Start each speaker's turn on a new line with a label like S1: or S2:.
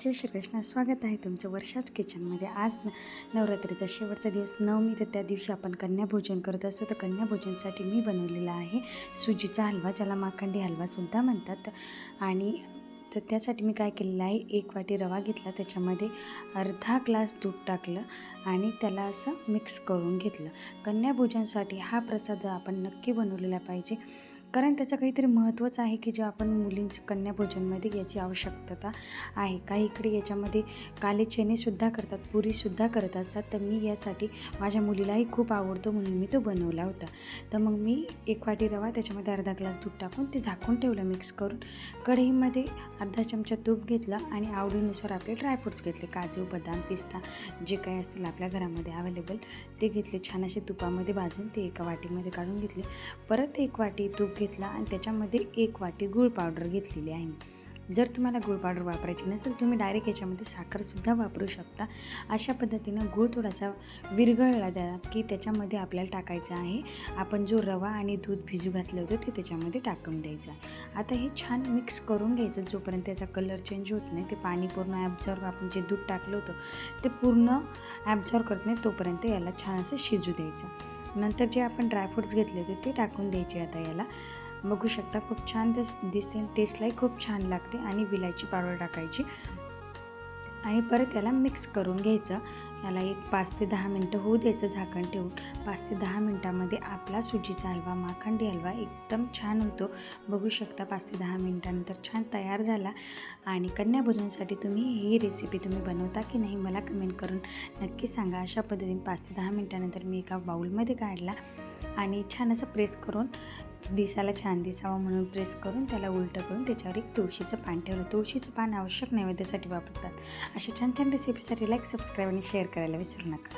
S1: जय श्रीकृष्ण. स्वागत आहे तुमचं वर्षाच किचनमध्ये. आज न नवरात्रीचा शेवटचा दिवस. नवमी तर त्या दिवशी आपण कन्याभोजन करत असतो. तर कन्याभोजनसाठी मी बनवलेला आहे सुजीचा हलवा ज्याला माखंडी हलवासुद्धा म्हणतात. आणि तर त्यासाठी मी काय केलेलं आहे एक वाटी रवा घेतला. त्याच्यामध्ये अर्धा ग्लास दूध टाकलं आणि त्याला असं मिक्स करून घेतलं. कन्याभोजनसाठी हा प्रसाद आपण नक्की बनवलेला पाहिजे. कारण त्याचं काहीतरी महत्त्वच आहे की जे आपण मुलींचं कन्याभोजनमध्ये याची आवश्यकता आहे. काही इकडे याच्यामध्ये काले चणेसुद्धा करतात पुरीसुद्धा करत असतात. तर मी यासाठी माझ्या मुलीलाही खूप आवडतो म्हणून मी तो बनवला होता. तर मग मी एक वाटी रवा त्याच्यामध्ये अर्धा ग्लास दूध टाकून ते झाकून ठेवलं मिक्स करून. कढईमध्ये अर्धा चमचा तूप घेतला आणि आवडीनुसार आपले ड्रायफ्रूट्स घेतले. काजू बदाम पिस्ता जे काही असतील आपल्या घरामध्ये अवेलेबल ते घेतले. छान असे तुपामध्ये भाजून ते एका वाटीमध्ये काढून घेतले. परत एक वाटी तूप घेतला आणि त्याच्यामध्ये एक वाटी गूळ पावडर घेतलेली आहे जर तुम्हाला गूळ पावडर वापरायची नसेल तुम्ही डायरेक्ट याच्यामध्ये साखरसुद्धा वापरू शकता. अशा पद्धतीनं गूळ थोडासा विरघळला द्या की त्याच्यामध्ये आपल्याला टाकायचं आहे. आपण जो रवा आणि दूध भिजू घातलं होतं ते त्याच्यामध्ये टाकून द्यायचं. आहे आता हे छान मिक्स करून घ्यायचं. जोपर्यंत त्याचा कलर चेंज होत नाही ते पाणी पूर्ण ॲब्झॉर्व आपण जे दूध टाकलं होतं ते पूर्ण ॲब्झॉर्व करत नाही तोपर्यंत याला छान असं शिजू द्यायचं. नंतर जे आपण ड्रायफ्रूट्स घेतले होते ते टाकून द्यायचे आता याला. बघू शकता खूप छान दिस दिसते टेस्टलाही खूप छान लागते आणि विलायची पावडर टाकायची. आणि परत याला मिक्स करून घ्यायचं. याला एक पाच ते दहा मिनटं होऊ द्यायचं झाकण ठेवून. पाच ते दहा मिनटामध्ये आपला सुजीचा हलवा माखंडी हलवा एकदम छान होतो. बघू शकता पाच ते दहा मिनटानंतर छान तयार झाला. आणि कन्याभोजनसाठी तुम्ही ही रेसिपी तुम्ही बनवता की नाही मला कमेंट करून नक्की सांगा. अशा पद्धतीने पाच ते दहा मिनटानंतर मी एका बाऊलमध्ये काढला. आणि छान असं प्रेस करून दिसायला छान दिसावं म्हणून प्रेस करून त्याला उलटं करून त्याच्यावर एक तुळशीचं पान ठेवलं. तुळशीचं पान आवश्यक नैवेद्यासाठी वापरतात. अशा छान छान रेसिपीसाठी लाईक सबस्क्राईब आणि शेअर करायला विसरू नका.